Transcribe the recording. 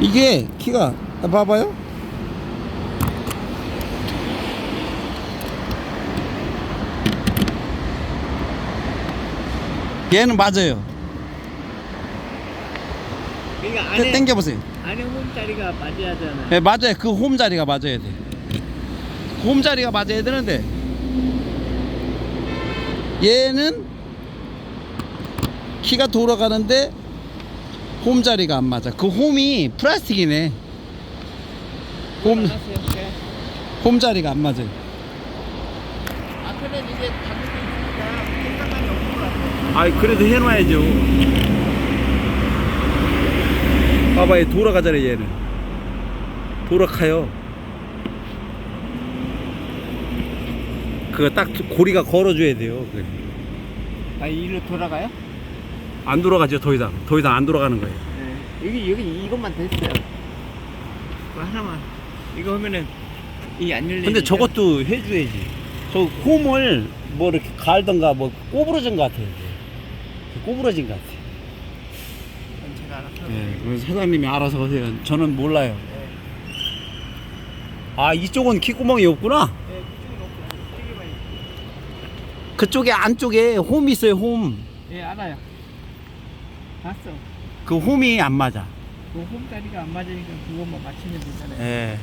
이게 키가 아, 봐봐요. 얘는 맞아요. 그러니까 땡- 당겨보세요. 안에 홈자리가 맞아야 하잖아. 네, 맞아요. 그 홈 자리가 맞아야 돼. 홈 자리가 맞아야 되는데 얘는 키가 돌아가는데 홈 자리가 안 맞아. 그 홈이 플라스틱이네. 홈, 홈 자리가 안 맞아요. 앞에는 이게 당근이 있으니까 생각감이 없는 것 같아. 아이 그래도 해놔야죠. 봐봐 얘 돌아가잖아 얘는. 돌아가요. 그거 딱 고리가 걸어줘야 돼요. 그래. 아, 이리로 돌아가요? 안 돌아가죠 더 이상. 더 이상 안 돌아가는 거예요. 네. 여기, 여기 이것만 됐어요. 그거 하나만. 이거 하면은 이게 안 열리니까. 근데 저것도 해줘야지. 저 홈을 뭐 이렇게 갈던가 뭐 꼬부러진 것 같아요. 이게. 꼬부러진 것 같아요. 제가 알아서. 네, 그래서 사장님이 알아서 하세요. 저는 몰라요. 네. 아 이쪽은 킥구멍이 없구나. 네, 그쪽은 없고 이쪽에만 있고. 그쪽에 안쪽에 홈 있어요 홈. 예, 알아요. 봤어. 그 홈이 안 맞아. 그 홈자리가 안 맞으니까 그것만 맞추면 되잖아요. 예.